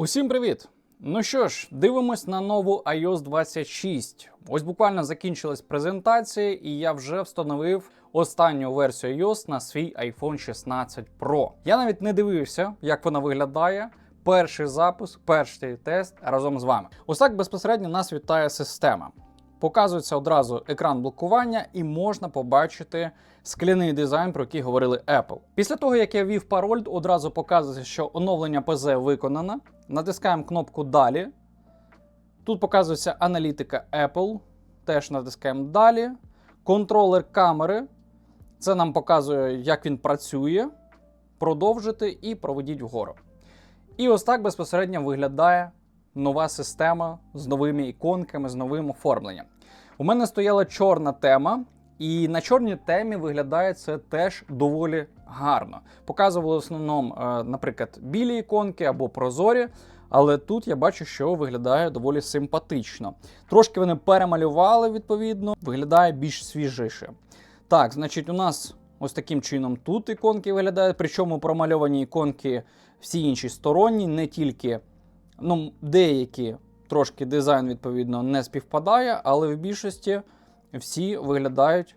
Усім привіт! Ну що ж, дивимось на нову iOS 26. Ось буквально закінчилась презентація, і я вже встановив останню версію iOS на свій iPhone 16 Pro. Я навіть не дивився, як вона виглядає. Перший запуск, перший тест разом з вами. Ось так безпосередньо нас вітає система. Показується одразу екран блокування, і можна побачити скляний дизайн, про який говорили Apple. Після того, як я ввів пароль, одразу показується, що оновлення ПЗ виконано. Натискаємо кнопку Далі. Тут показується аналітика Apple. Теж натискаємо Далі. Контролер камери. Це нам показує, як він працює. Продовжити і проведіть вгору. І ось так безпосередньо виглядає нова система з новими іконками, з новим оформленням. У мене стояла чорна тема, і на чорній темі виглядає це теж доволі гарно. Показували в основному, е, наприклад, білі іконки або прозорі. Але тут я бачу, що виглядає доволі симпатично. Трошки вони перемалювали, відповідно, виглядає більш свіжіше. Так, значить, у нас ось таким чином тут іконки виглядають, причому промальовані іконки всі інші сторонні, не тільки ну, деякі трошки дизайн, відповідно, не співпадає, але в більшості всі виглядають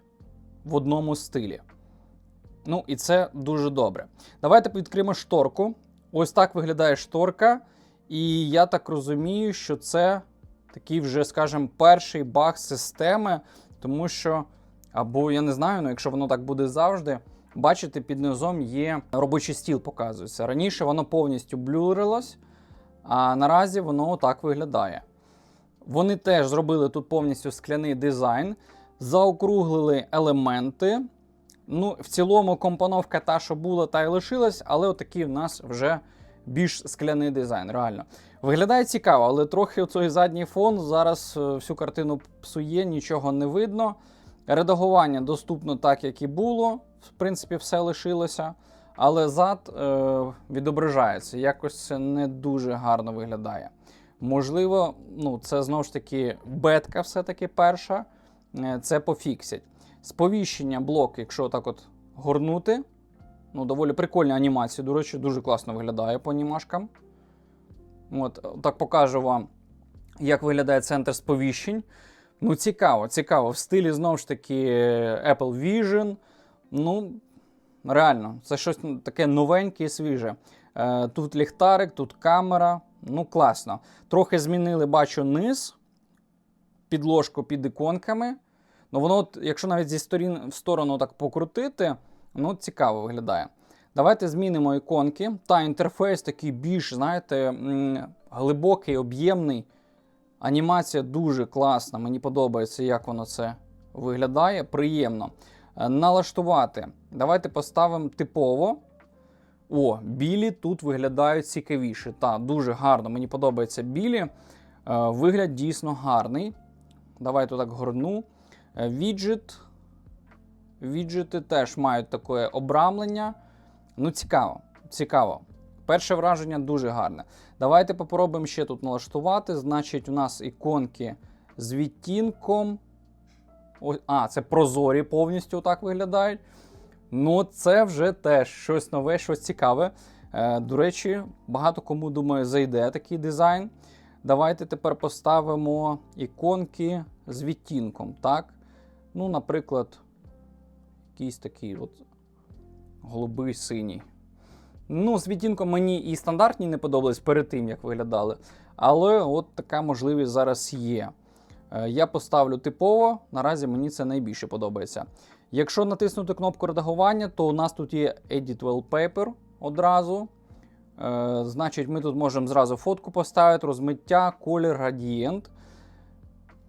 в одному стилі. Ну, і це дуже добре. Давайте відкриємо шторку. Ось так виглядає шторка. І я так розумію, що це такий вже, скажімо, перший баг системи, тому що, або я не знаю, ну якщо воно так буде завжди, бачите, під низом є робочий стіл, показується. Раніше воно повністю блюрилось, а наразі воно так виглядає. Вони теж зробили тут повністю скляний дизайн, заокруглили елементи. Ну, в цілому компоновка та, що була, та й лишилась, але отакий в нас вже більш скляний дизайн, реально. Виглядає цікаво, але трохи цей задній фон зараз е, всю картину псує, нічого не видно. Редагування доступно так, як і було. В принципі, все лишилося. Але зад е, відображається. Якось це не дуже гарно виглядає. Можливо, ну, це знову ж таки бетка, все-таки перша. Е, це пофіксять. Сповіщення блок, якщо так от горнути. Ну, доволі прикольні анімації, до речі, дуже класно виглядає по анімашкам. От, так покажу вам, як виглядає центр сповіщень. Ну, цікаво, цікаво. В стилі, знову ж таки, Apple Vision. Ну, реально, це щось таке новеньке і свіже. Е, тут ліхтарик, тут камера. Ну, класно. Трохи змінили, бачу, низ, підложку під іконками. Ну, воно, от, якщо навіть зі сторін в сторону так покрутити, ну, цікаво виглядає. Давайте змінимо іконки. Та інтерфейс такий більш, знаєте, глибокий, об'ємний. Анімація дуже класна. Мені подобається, як воно це виглядає. Приємно. Е, Налаштувати. Давайте поставимо типово. О, білі тут виглядають цікавіше. Та, дуже гарно. Мені подобається білі. Е, Вигляд дійсно гарний. Давайте так горну. Е, Віджит. Віджити теж мають таке обрамлення. Ну, цікаво. Цікаво. Перше враження дуже гарне. Давайте попробуємо ще тут налаштувати. Значить, у нас іконки з відтінком. А, це прозорі повністю так виглядають. Ну, це вже теж щось нове, щось цікаве. Е, до речі, багато кому думаю, зайде такий дизайн. Давайте тепер поставимо іконки з відтінком. так? Ну, наприклад, якийсь такий от голубий синій. Ну, з відтінком мені і стандартні не подобались перед тим, як виглядали. Але от така можливість зараз є. Е, Я поставлю типово, наразі мені це найбільше подобається. Якщо натиснути кнопку редагування, то у нас тут є Edit Wallpaper одразу. Е, Значить, ми тут можемо зразу фотку поставити, розмиття, колір, градієнт.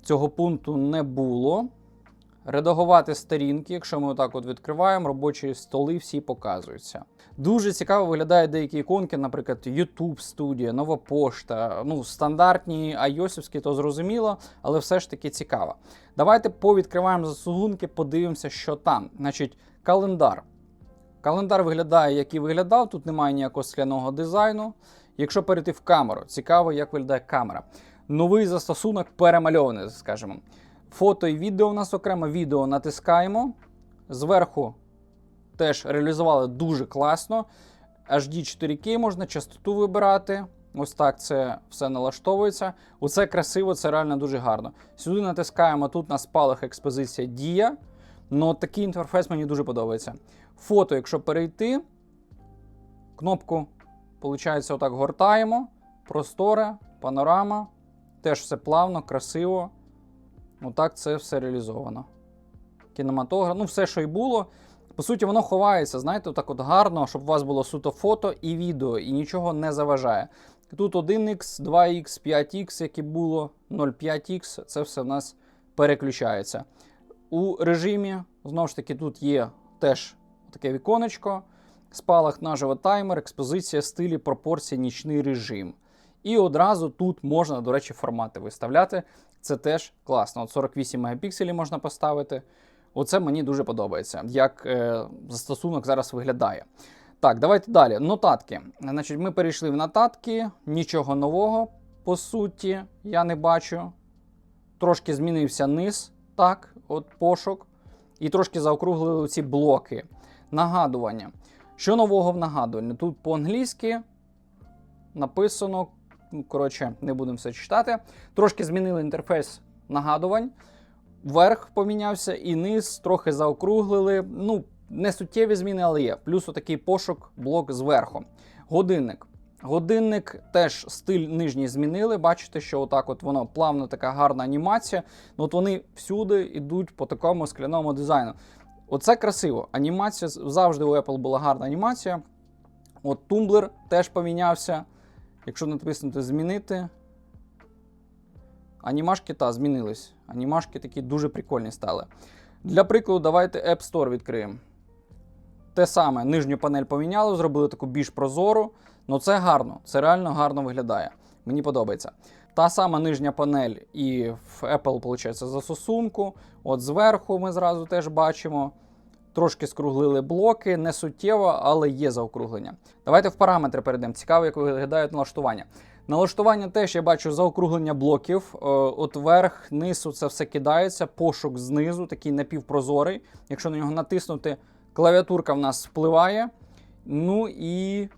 Цього пункту не було. Редагувати сторінки, якщо ми отак от відкриваємо, робочі столи всі показуються. Дуже цікаво виглядають деякі іконки, наприклад, YouTube студія, нова пошта. Ну, стандартні iOS, то зрозуміло, але все ж таки цікаво. Давайте повідкриваємо засунки, подивимося, що там. Значить, календар. Календар виглядає, як і виглядав, тут немає ніякого скляного дизайну. Якщо перейти в камеру, цікаво, як виглядає камера. Новий застосунок перемальований, скажімо. Фото і відео у нас окремо відео натискаємо. Зверху теж реалізували дуже класно. HD 4K можна частоту вибирати. Ось так це все налаштовується. Оце красиво, це реально дуже гарно. Сюди натискаємо тут на спалах експозиція Дія. Ну, такий інтерфейс мені дуже подобається. Фото, якщо перейти, кнопку, виходить, отак гортаємо. Просторе, панорама. Теж все плавно, красиво. Отак це все реалізовано. Кінематограф, ну все, що і було. По суті, воно ховається, знаєте, так от гарно, щоб у вас було суто фото і відео, і нічого не заважає. Тут 1х, 2х, 5х, як і було, 0,5х, це все в нас переключається. У режимі, знову ж таки, тут є теж таке віконечко, спалах наживо таймер, експозиція, стилі, пропорції, нічний режим. І одразу тут можна, до речі, формати виставляти. Це теж класно. От 48 мегапікселів можна поставити. Оце мені дуже подобається, як е, застосунок зараз виглядає. Так, давайте далі. Нотатки. Значить, Ми перейшли в нотатки, нічого нового, по суті, я не бачу. Трошки змінився низ, так, от пошук. І трошки заокруглили ці блоки. Нагадування. Що нового в нагадуванні? Тут по-англійськи написано. Коротше, не будемо все читати. Трошки змінили інтерфейс нагадувань. Верх помінявся і низ трохи заокруглили. Ну, не суттєві зміни, але є. Плюс отакий пошук, блок зверху. Годинник. Годинник теж стиль нижній змінили. Бачите, що отак от воно плавно така гарна анімація. Ну от вони всюди йдуть по такому скляному дизайну. Оце красиво. Анімація завжди у Apple була гарна анімація. От тумблер теж помінявся. Якщо натиснути змінити. Анімашки та змінились. Анімашки такі дуже прикольні стали. Для прикладу, давайте App Store відкриємо. Те саме, нижню панель поміняли, зробили таку більш прозору. Ну це гарно, це реально гарно виглядає. Мені подобається. Та сама нижня панель і в Apple, виходить, застосунку. От зверху ми зразу теж бачимо. Трошки скруглили блоки, не суттєво, але є заокруглення. Давайте в параметри перейдемо. Цікаво, як виглядають налаштування. Налаштування теж я бачу заокруглення блоків. Е, От верх, низу це все кидається, пошук знизу, такий напівпрозорий. Якщо на нього натиснути, клавіатурка в нас впливає. Ну і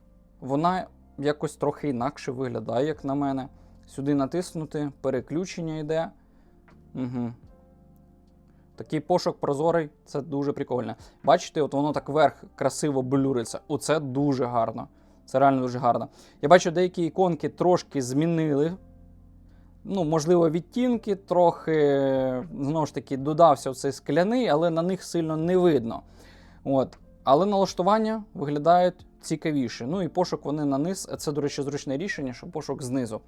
вона якось трохи інакше виглядає, як на мене. Сюди натиснути, переключення йде. Угу. Такий пошук прозорий, це дуже прикольно. Бачите, от воно так вверх красиво блюриться. Оце дуже гарно. Це реально дуже гарно. Я бачу, деякі іконки трошки змінили. Ну, можливо, відтінки трохи, знову ж таки, додався цей скляний, але на них сильно не видно. От. Але налаштування виглядають цікавіше. Ну і пошук вони на низ. Це, до речі, зручне рішення, що пошук знизу.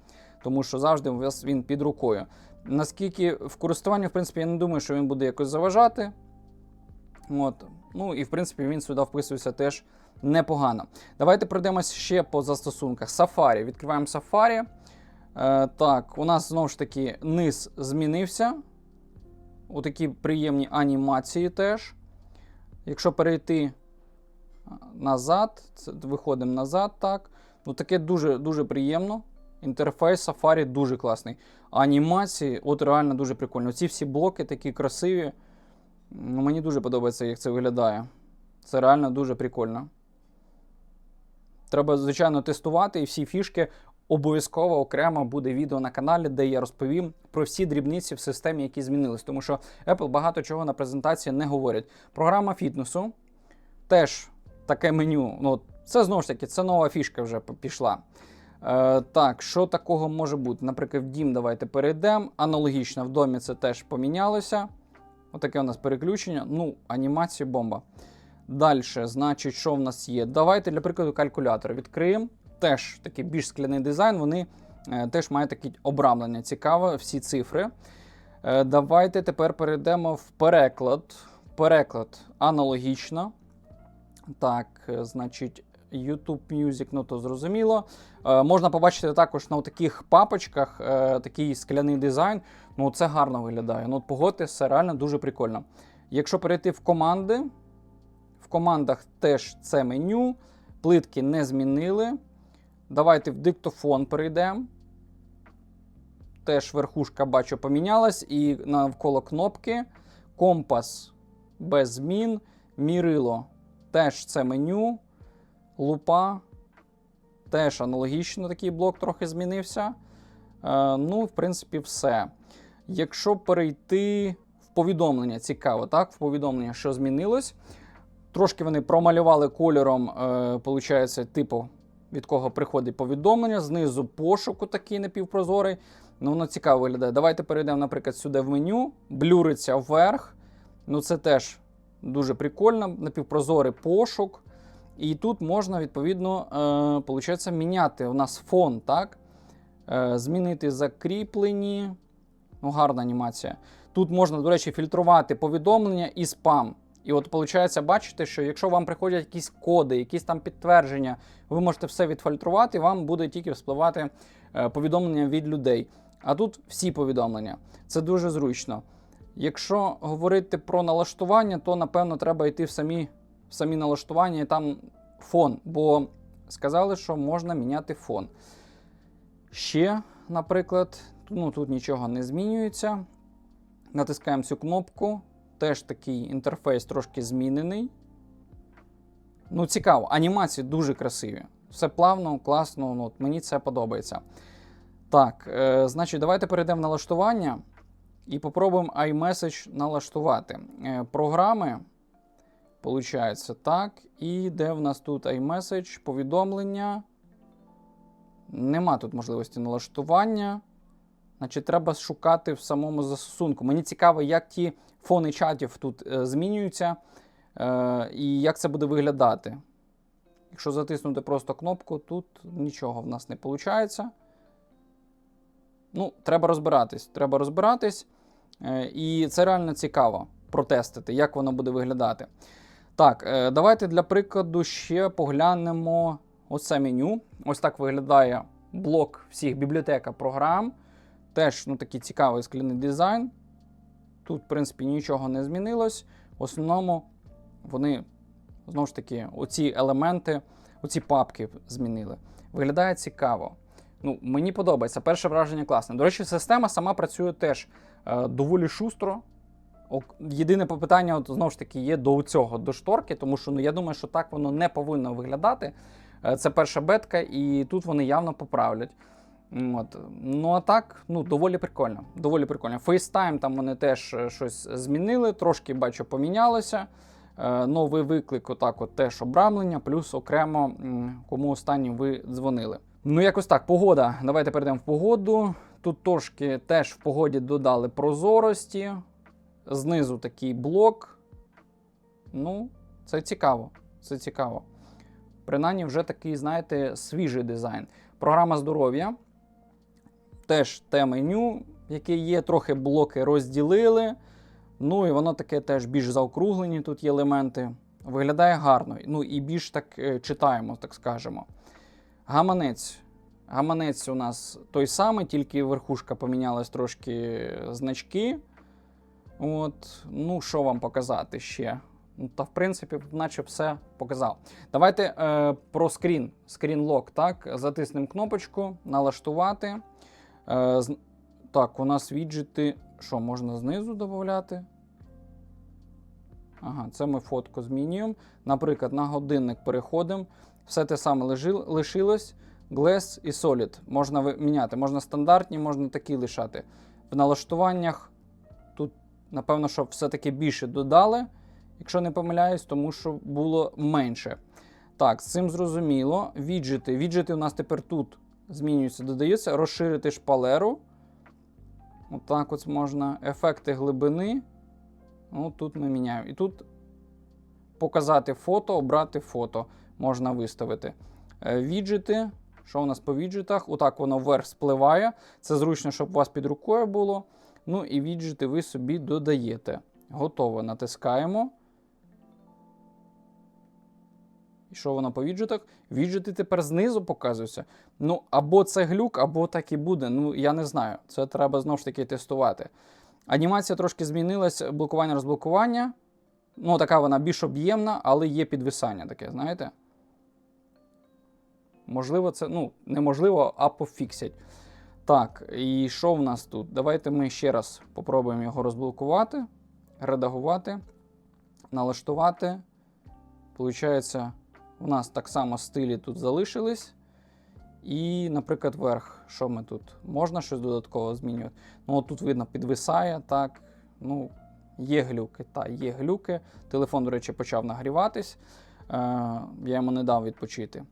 Тому що завжди у вас він під рукою. Наскільки в користуванні, в принципі, я не думаю, що він буде якось заважати. От. Ну і в принципі він сюди вписується теж непогано. Давайте пройдемося ще по застосунках. Safari. Відкриваємо Safari. Е, так, у нас знову ж таки низ змінився. Отакі приємні анімації теж. Якщо перейти назад, виходимо назад, так. Ну, таке дуже дуже приємно. Інтерфейс Safari дуже класний. Анімації, от реально дуже прикольно. Ці всі блоки такі красиві. Ну, Мені дуже подобається, як це виглядає. Це реально дуже прикольно. Треба, звичайно, тестувати і всі фішки. Обов'язково окремо буде відео на каналі, де я розповім про всі дрібниці в системі, які змінились. Тому що Apple багато чого на презентації не говорять. Програма фітнесу теж таке меню. Ну, Це знову ж таки, це нова фішка вже пішла. Е, Так, що такого може бути? Наприклад, в дім давайте перейдемо. Аналогічно в домі це теж помінялося. Отаке у нас переключення. Ну, анімація бомба. Далі, значить, що в нас є? Давайте, для прикладу, калькулятор відкриємо. Теж такий більш скляний дизайн, вони е, теж мають такі обрамлення. Цікаво, всі цифри. Е, давайте тепер перейдемо в переклад. Переклад аналогічно. Так, е, значить, YouTube Music, ну то зрозуміло. Е, можна побачити також на таких папочках е, такий скляний дизайн. Ну, це гарно виглядає. Ну, погодьтесь, це реально дуже прикольно. Якщо перейти в команди, в командах теж це меню, плитки не змінили. Давайте в диктофон перейдемо. Теж верхушка бачу помінялась, і навколо кнопки. Компас без змін. Мірило теж це меню. Лупа. теж аналогічно такий блок трохи змінився. Е, ну, в принципі, все. Якщо перейти в повідомлення, цікаво, так? В повідомлення, що змінилось. Трошки вони промалювали кольором, е, получається, типу, від кого приходить повідомлення. Знизу пошуку такий напівпрозорий. Ну, воно цікаво виглядає. Давайте перейдемо, наприклад, сюди в меню, блюриться вверх. Ну, це теж дуже прикольно. Напівпрозорий пошук. І тут можна, відповідно, е, міняти у нас фон, так? Е, змінити закріплені. Ну, гарна анімація. Тут можна, до речі, фільтрувати повідомлення і спам. І от, виходить, бачите, що якщо вам приходять якісь коди, якісь там підтвердження, ви можете все відфільтрувати, вам буде тільки вспливати е, повідомлення від людей. А тут всі повідомлення. Це дуже зручно. Якщо говорити про налаштування, то напевно треба йти в самі, в самі налаштування і там фон, бо сказали, що можна міняти фон. Ще, наприклад, ну тут нічого не змінюється. Натискаємо цю кнопку. Теж такий інтерфейс трошки змінений. Ну, цікаво, анімації дуже красиві. Все плавно, класно, ну, от мені це подобається. Так, е, значить, давайте перейдемо в налаштування і попробуємо iMessage налаштувати. Е, програми, получається, так. І де в нас тут iMessage, повідомлення. Нема тут можливості налаштування. Значить, треба шукати в самому застосунку. Мені цікаво, як ті фони чатів тут е, змінюються е, і як це буде виглядати. Якщо затиснути просто кнопку, тут нічого в нас не виходить. Ну, треба розбиратись. Треба розбиратись. Е, і це реально цікаво протестити, як воно буде виглядати. Так, е, давайте для прикладу ще поглянемо оце меню. Ось так виглядає блок всіх бібліотека програм. Теж ну, такий цікавий скляний дизайн. Тут, в принципі, нічого не змінилось. В основному вони, знову ж таки, оці елементи, оці папки змінили. Виглядає цікаво. Ну, Мені подобається. Перше враження класне. До речі, система сама працює теж доволі шустро. Єдине питання, от, знову ж таки, є до цього, до шторки, тому що ну, я думаю, що так воно не повинно виглядати. Е, це перша бетка, і тут вони явно поправлять. От. Ну, а так, ну, доволі прикольно. Доволі прикольно. FaceTime там вони теж е, щось змінили, трошки бачу, помінялося. Е, новий виклик, отак, от теж обрамлення, плюс окремо, кому останнім ви дзвонили. Ну, якось так, погода. Давайте перейдемо в погоду. Тут трошки теж в погоді додали прозорості. Знизу такий блок. Ну, це цікаво. Це цікаво. Принаймні, вже такий, знаєте, свіжий дизайн. Програма здоров'я. Теж те меню, яке є, трохи блоки розділили. Ну і воно таке теж більш заокруглені, тут є елементи. Виглядає гарно. Ну і більш так е, читаємо, так скажемо. Гаманець. Гаманець у нас той самий, тільки верхушка помінялась трошки значки. От, ну, що вам показати ще? Ну, Та, в принципі, наче все показав. Давайте е, про скрін. Скрін-лок, так? Затиснемо кнопочку, налаштувати. Е, з- так, у нас віджити. Що, можна знизу додати? Ага, це ми фотку змінюємо. Наприклад, на годинник переходимо. Все те саме лишилось. Glass і Solid. Можна міняти. Можна стандартні, можна такі лишати. В налаштуваннях тут, напевно, що все-таки більше додали, якщо не помиляюсь, тому що було менше. Так, з цим зрозуміло. Віджити. Віджити у нас тепер тут змінюються, додаються. Розширити шпалеру. Отак от можна. Ефекти глибини. Ну, тут ми міняємо. І тут показати фото, обрати фото можна виставити. Е, Віджити. Що у нас по віджитах? Отак воно вверх спливає. Це зручно, щоб у вас під рукою було. Ну і віджити ви собі додаєте. Готово. Натискаємо. І що воно по віджитах? Віджити тепер знизу показуються. Ну, або це глюк, або так і буде. Ну, я не знаю. Це треба знову ж таки тестувати. Анімація трошки змінилась, блокування розблокування. Ну, така вона більш об'ємна, але є підвисання таке, знаєте? Можливо, це, ну, неможливо, а пофіксять. Так, і що в нас тут? Давайте ми ще раз попробуємо його розблокувати, редагувати, налаштувати. Получається, у нас так само стилі тут залишились. І, наприклад, верх. Що ми тут? Можна щось додатково змінювати? Ну, от тут видно, підвисає, так. Ну, є глюки, та, є глюки. Телефон, до речі, почав нагріватись. Е, я йому не дав відпочити.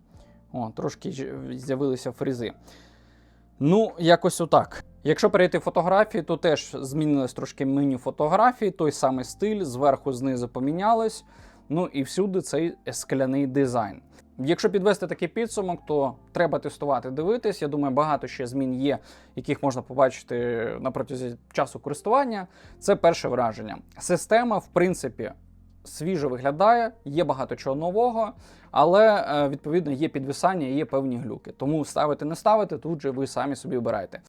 О, трошки з'явилися фрізи. Ну, якось отак. Якщо перейти в фотографії, то теж змінилось трошки меню фотографії, той самий стиль, зверху знизу помінялось. Ну і всюди цей скляний дизайн. Якщо підвести такий підсумок, то треба тестувати, дивитись. Я думаю, багато ще змін є, яких можна побачити на протязі часу користування. Це перше враження. Система, в принципі, свіжо виглядає, є багато чого нового, але е, відповідно є підвисання, є певні глюки. Тому ставити не ставити, тут же ви самі собі обираєте.